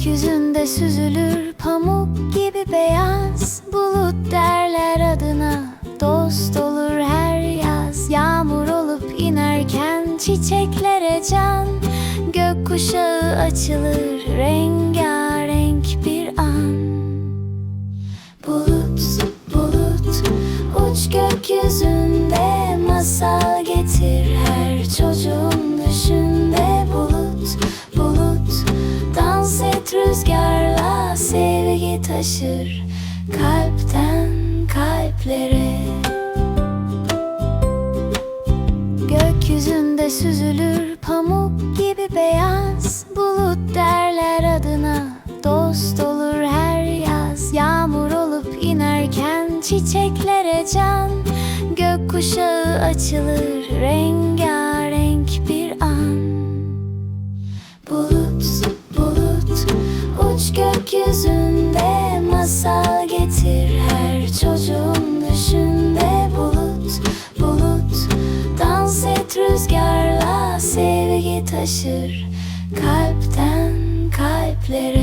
Gökyüzünde süzülür pamuk gibi beyaz. Bulut derler adına Dost olur her yaz. Yağmur olup inerken çiçeklere can. Gökkuşağı açılır rengarenk bir an. Bulut, bulut, uç gökyüzünde Masal getir her rüzgarla Sevgi taşır kalpten kalplere. Gökyüzünde süzülür pamuk gibi beyaz Bulut derler adına. Dost olur her yaz Yağmur olup inerken çiçeklere can. Gökkuşağı açılır rengarenk bir an. Bulut, gökyüzünde Masal getir her çocuğun düşünde Bulut, bulut, dans et rüzgarla Sevgi taşır kalpten kalplere